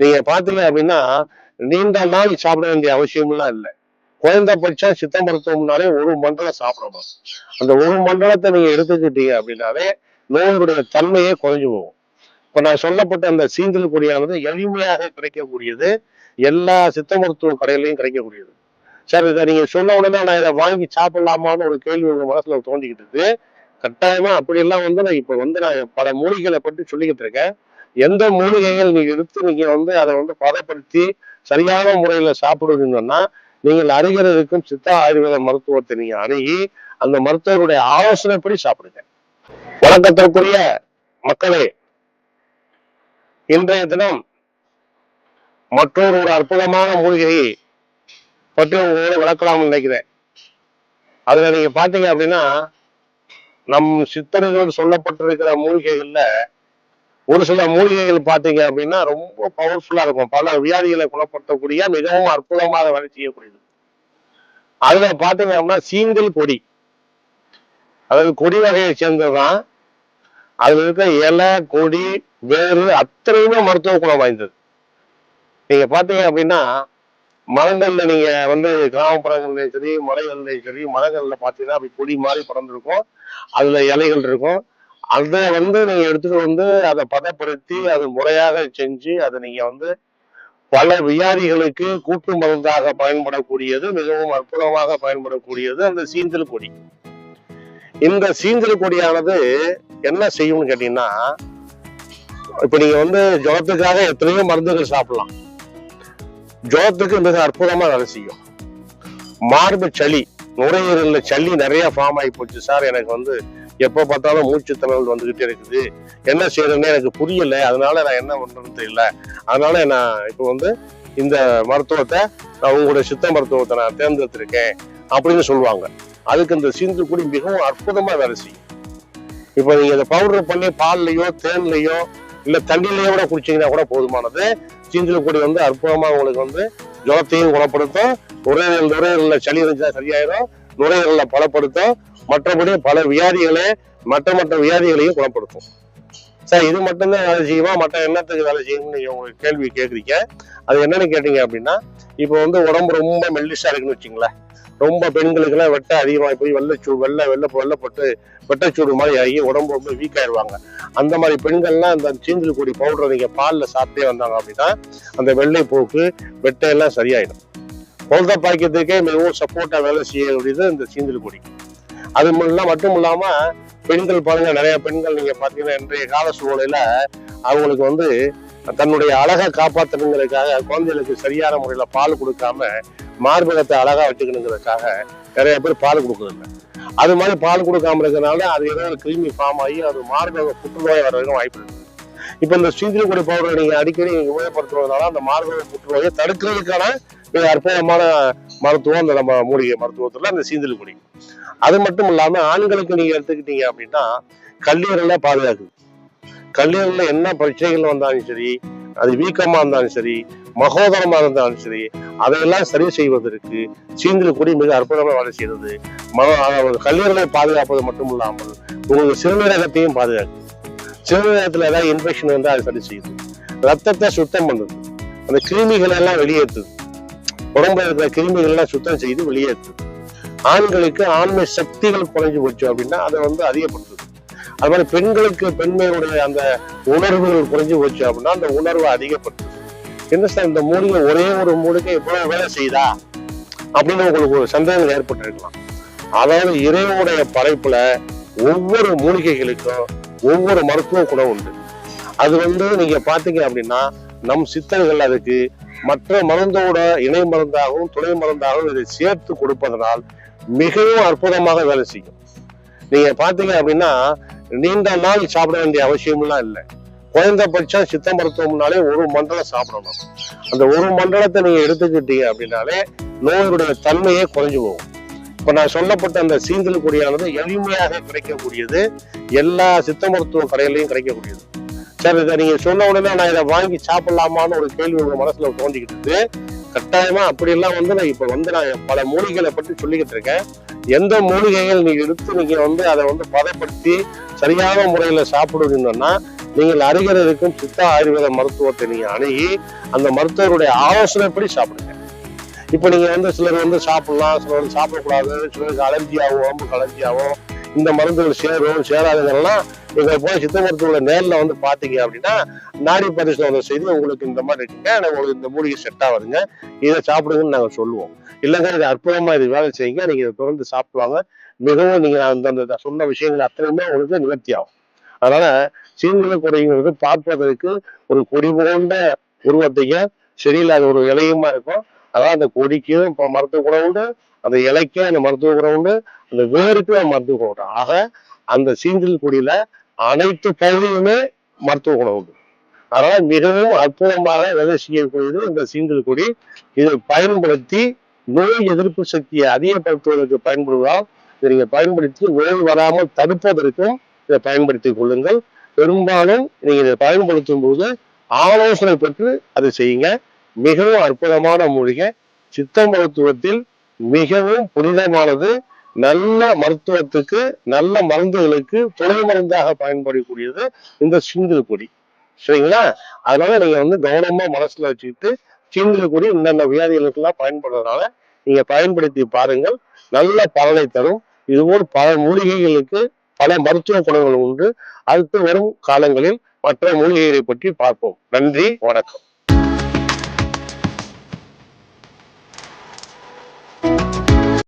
நீங்க பாத்தீங்க அப்படின்னா நீண்ட நாள் சாப்பிட வேண்டிய அவசியம்லாம் இல்லை. குறைந்தபட்சம் சித்த மருத்துவம்னாலே ஒரு மண்டலம் சாப்பிடணும். அந்த ஒரு மண்டலத்தை நீங்க எடுத்துக்கிட்டீங்க அப்படின்னாலே நோயுடைய தன்மையே குறைஞ்சு போகும். இப்ப நான் சொல்லப்பட்ட அந்த சீந்தல் கொடியானது எளிமையாக கிடைக்கக்கூடியது. எல்லா சித்த மருத்துவ கடையிலையும் கிடைக்கக்கூடியது. சார் இதை நீங்க சொன்ன உடனே நான் இதை வாங்கி சாப்பிடலாமான்னு ஒரு கேள்வி உங்க மனசுல தோண்டிக்கிட்டு கட்டாயமா அப்படியெல்லாம் வந்து நான் இப்ப வந்து நான் பல மூலிகளை பற்றி சொல்லிக்கிட்டு இருக்கேன். எந்த மூலிகைகள் நீங்க எடுத்து நீங்க வந்து அதை வந்து பதப்படுத்தி சரியான முறையில சாப்பிடுவீங்கன்னா நீங்கள் அருகில் இருக்கும் சித்தா ஆயுர்வேத மருத்துவத்தை நீங்க அணுகி அந்த மருத்துவருடைய ஆலோசனைப்படி சாப்பிடுங்க. வணக்கத்திற்குரிய மக்களே இன்றைய தினம் மற்றொரு ஒரு அற்புதமான மூலிகையை பற்றி உங்களோட விளக்கலாம்னு நினைக்கிறேன். அதுல நீங்க பாத்தீங்க அப்படின்னா நம் சித்தர்கள் சொல்லப்பட்டிருக்கிற மூலிகைகள்ல ஒரு சில மூலிகைகள் பாத்தீங்க அப்படின்னா ரொம்ப பவர்ஃபுல்லா இருக்கும். பல வியாதிகளை குணப்படுத்தக்கூடிய மிகவும் அற்புதமாக வேலை செய்யக்கூடியது. அதுல பாத்தீங்க அப்படின்னா சீங்கல் கொடி. அதாவது கொடி வகையை சேர்ந்ததுதான். அதுல இருக்க இலை கொடி வேறு அத்தனையுமே மருத்துவ குணம் வாய்ந்தது. நீங்க பாத்தீங்க அப்படின்னா மரங்கள்ல நீங்க வந்து கிராமப்புறங்கள்லயும் சரி மலைகள்லயும் சரி மரங்கள்ல பாத்தீங்கன்னா அப்படி கொடி மாதிரி பறந்துருக்கும். அதுல இலைகள் இருக்கும். அதை வந்து நீங்க எடுத்துட்டு வந்து அதை பதப்படுத்தி அது முறையாக செஞ்சு அதை நீங்க வந்து பல வியாதிகளுக்கு கூட்டு மருந்தாக பயன்படக்கூடியது மிகவும் அற்புதமாக பயன்படக்கூடியது அந்த சீந்தல் கொடி. இந்த சீந்தல் கொடியானது என்ன செய்யும்னு கேட்டீங்கன்னா இப்ப நீங்க வந்து ஜுரத்துக்காக எத்தனையோ மருந்துகள் சாப்பிடலாம். ஜுரத்துக்கு மிக அற்புதமா வேலை செய்யும். மார்பு சளி நுரையீரலில் சளி நிறையா ஃபார்ம் ஆகி போச்சு சார். எனக்கு வந்து எப்போ பார்த்தாலும் மூச்சு திணறல் வந்துக்கிட்டே இருக்குது. என்ன செய்யறதுன்னு எனக்கு புரியல. அதனால நான் என்ன பண்ணுறதுன்னு தெரியல. அதனால நான் இப்போ வந்து இந்த மருத்துவத்தை நான் உங்களுடைய சித்த மருத்துவத்தை நான் தேர்ந்தெடுத்திருக்கேன் அப்படின்னு சொல்லுவாங்க. அதுக்கு இந்த சீந்து கூடி மிகவும் அற்புதமாக வேலை செய்யும். இப்போ நீங்கள் இதை பவுடர் பண்ணி பால்லையோ தேன்லையோ இல்லை தண்ணியிலையோ கூட குடிச்சிங்கன்னா கூட போதுமானது. சீந்தில் கூடி வந்து அற்புதமாக உங்களுக்கு வந்து ஜுரத்தையும் குணப்படுத்தும் நுரையீரல் நுரையீரல்ல சளி இருந்துச்சா சரியாயிரும் நுரையீரல்ல பலப்படுத்தும் மற்றபடி பல வியாதிகளை மற்ற மற்ற வியாதிகளையும் குணப்படுத்தும். சார் இது மட்டும்தான் வேலை செய்யுமா? மற்ற என்னத்துக்கு வேலை செய்யும்னு நீங்க உங்களுக்கு கேள்வி கேட்குறீங்க. அது என்னன்னு கேட்டீங்க அப்படின்னா இப்போ வந்து உடம்பு ரொம்ப மெல்லிசா இருக்குன்னு வச்சுங்களேன். ரொம்ப பெண்களுக்கெல்லாம் வெட்ட அதிகமாக போய் வெள்ளச்சூடு வெள்ளை வெள்ளை வெள்ளைப்பட்டு வெட்டச்சூடு மாதிரி ஆகி உடம்பு ரொம்ப வீக் ஆயிடுவாங்க அந்த மாதிரி பெண்கள்லாம் அந்த சீந்தல் கொடி பவுடரை நீங்கள் பாலில் சாப்பிட்டே வந்தாங்க அப்படின்னா அந்த வெள்ளை போக்கு வெட்டையெல்லாம் சரியாயிடும். பொழுத பாக்கியத்துக்கே மிகவும் சப்போர்ட்டாக வேலை செய்யக்கூடியது இந்த சீந்தல் கொடி. அது மட்டும் மட்டும் பெண்கள் பாருங்க நிறைய பெண்கள் நீங்க பாத்தீங்கன்னா இன்றைய கால சூழ்நிலையில அவங்களுக்கு வந்து தன்னுடைய அழகை காப்பாற்றணுங்கிறதுக்காக குழந்தைகளுக்கு சரியான முறையில பால் கொடுக்காம மார்பகத்தை அழகா வச்சுக்கணுங்கிறதுக்காக நிறைய பேர் பால் கொடுக்குறதில்ல அது மாதிரி பால் கொடுக்காம இருக்கிறதுனால அது ஏதாவது கிருமி ஃபார்ம் ஆகி அது மார்பக புற்றுநோய் வர்றதுக்கும் வாய்ப்பு இருக்கு. இப்போ இந்த சீந்திரக்குடி பவுடரை நீங்க அடிக்கடி உபயோகப்படுத்துறதுனால அந்த மார்பக புற்றுநோயை தடுக்கிறதுக்கான மிக அற்புதமான மருத்துவம் அந்த நம்ம மூலிகை மருத்துவத்துல அந்த சீந்தில் குடி. அது மட்டும் இல்லாம ஆண்களுக்கு நீங்க எடுத்துக்கிட்டீங்க அப்படின்னா கல்லீரலை பாதுகாக்குது. கல்லீரல்ல என்ன பிரச்சனைகள் வந்தாலும் சரி அது வீக்கமா இருந்தாலும் சரி மகோதரமா இருந்தாலும் சரி அதையெல்லாம் சரி செய்வதற்கு சீந்தில் குடி மிக அற்புதமாக வேலை செய்யறது மக கல்லீரலை பாதுகாப்பது மட்டும் இல்லாமல் உங்களுக்கு சிறுநீரகத்தையும் பாதுகாக்குது. சிறுநீரகத்தில் ஏதாவது இன்ஃபெக்ஷன் வந்தால் அது சரி செய்யுது. ரத்தத்தை சுத்தம் பண்ணுது. அந்த கிருமிகளை எல்லாம் வெளியேற்றுது. உடம்புல இருக்கிற கிருமிகள் எல்லாம் சுத்தம் செய்து வெளியேற்றுது ஆண்களுக்கு ஆண்மை சக்திகள் குறைஞ்சு போச்சு அப்படின்னா அதை வந்து அதிகப்படுத்துது. அது மாதிரி பெண்களுக்கு பெண்மையுடைய அந்த உணர்வுகள் குறைஞ்சு போச்சு அப்படின்னா அந்த உணர்வை அதிகப்படுத்துது. என்ன சார் இந்த மூலிகை ஒரே ஒரு மூலிகை இவ்வளவு வேலை செய்தா? அப்படின்னு உங்களுக்கு ஒரு சந்தேகம் ஏற்பட்டிருக்கலாம். அதாவது இறைவனுடைய படைப்புல ஒவ்வொரு மூலிகைகளுக்கும் ஒவ்வொரு மருத்துவ குணம் உண்டு. அது வந்து நீங்க பாத்தீங்க அப்படின்னா நம் சித்தர்கள் அதுக்கு மற்ற மருந்தோட இணை மருந்தாகவும் துணை மருந்தாகவும் இதை சேர்த்து கொடுப்பதனால் மிகவும் அற்புதமாக வேலை செய்யும். நீங்க பாத்தீங்க அப்படின்னா நீண்ட நாள் சாப்பிட வேண்டிய அவசியம்லாம் இல்லை. குறைந்தபட்சம் சித்த மருத்துவம்னாலே ஒரு மண்டலம் சாப்பிடணும். அந்த ஒரு மண்டலத்தை நீங்க எடுத்துக்கிட்டீங்க அப்படின்னாலே நோயுடைய தன்மையே குறைஞ்சு போகும். இப்ப நான் சொல்லப்பட்ட அந்த சீந்தல் கொடியானது எளிமையாக கிடைக்கக்கூடியது எல்லா சித்த மருத்துவ கடையிலையும் கிடைக்கக்கூடியது. சார் இதை நீங்க சொன்ன உடனே நான் இதை வாங்கி சாப்பிடலாமான்னு ஒரு கேள்வி உங்க மனசுல தோண்டிக்கிட்டு இருக்கு. கட்டாயமா அப்படியெல்லாம் வந்து நான் இப்ப வந்து நான் பல மூலிகைகளை பற்றி சொல்லிக்கிட்டு இருக்கேன். எந்த மூலிகைகள் நீங்க எடுத்து நீங்க வந்து அதை வந்து பதப்படுத்தி சரியான முறையில சாப்பிடுவீங்கன்னா நீங்கள் அருகில் இருக்கும் சித்தா ஆயுர்வேத மருத்துவத்தை நீங்க அணுகி அந்த மருத்துவருடைய ஆலோசனைப்படி சாப்பிடுங்க. இப்ப நீங்க வந்து சிலர் வந்து சாப்பிடலாம் சிலர் வந்து சாப்பிடக்கூடாது சிலருக்கு அலர்ஜி ஆகும் உடம்புக்கு அலர்ஜி ஆகும். இந்த மருந்துகள் சேரும் சேராதுங்கெல்லாம் நீங்கள் போய் சித்த மருத்துவங்களை நேரில் வந்து பார்த்தீங்க அப்படின்னா நாடி பரிசோதனை செய்து உங்களுக்கு இந்த மாதிரி இருக்குங்க. உங்களுக்கு இந்த மூலிகை செட் ஆகுதுங்க இதை சாப்பிடுங்கன்னு நாங்கள் சொல்லுவோம். இல்லைங்க இது அற்புதமாக இது வேலை செய்யுங்க. நீங்கள் இதை தொடர்ந்து சாப்பிடுவாங்க. மிகவும் நீங்கள் அந்த அந்த சொன்ன விஷயங்கள் அத்தனையுமே உங்களுக்கு நிவர்த்தி ஆகும் அதனால சீன்கள குறைங்கிறது பார்ப்பதற்கு ஒரு கொடி போன்ற உருவத்தையும் சரியில்லாத ஒரு இலையுமா இருக்கும். அதான் அந்த கொடிக்கும் இப்போ மருத்துவ குணம் உண்டு அந்த இலைக்கு அந்த மருத்துவ குணம் உண்டு அந்த வேருக்கு மருத்துவ குணம் உண்டு. ஆக அந்த சீந்தில் கொடியில அனைத்து பகுதியுமே மருத்துவ குணம் உண்டு. அதனால மிகவும் அற்புதமாக வேலை செய்யக்கூடியது இந்த சீந்தில் கொடி. இதை பயன்படுத்தி நோய் எதிர்ப்பு சக்தியை அதிகப்படுத்துவதற்கு பயன்படுவதால் இதை நீங்கள் பயன்படுத்தி நோய் வராமல் தடுப்பதற்கும் இதை பயன்படுத்திக் கொள்ளுங்கள். பெரும்பாலும் நீங்கள் இதை பயன்படுத்தும் போது ஆலோசனை பெற்று அதை செய்யுங்க. மிகவும் அற்புதமான மூலிகை. சித்த மருத்துவத்தில் மிகவும் புனிதமானது. நல்ல மருத்துவத்துக்கு நல்ல மருந்துகளுக்கு துணை மருந்தாக பயன்படக்கூடியது இந்த சிந்தில் கொடி. சரிங்களா? அதனால நீங்க வந்து கவனமா மனசுல வச்சுக்கிட்டு சிங்கிள் கொடி இந்தந்த வியாதிகளுக்கெல்லாம் பயன்படுறதுனால நீங்க பயன்படுத்தி பாருங்கள். நல்ல பலனை தரும். இதுபோல் பல மூலிகைகளுக்கு பல மருத்துவ குணங்கள் உண்டு. அடுத்து வரும் காலங்களில் மற்ற மூலிகைகளை பற்றி பார்ப்போம். நன்றி வணக்கம்.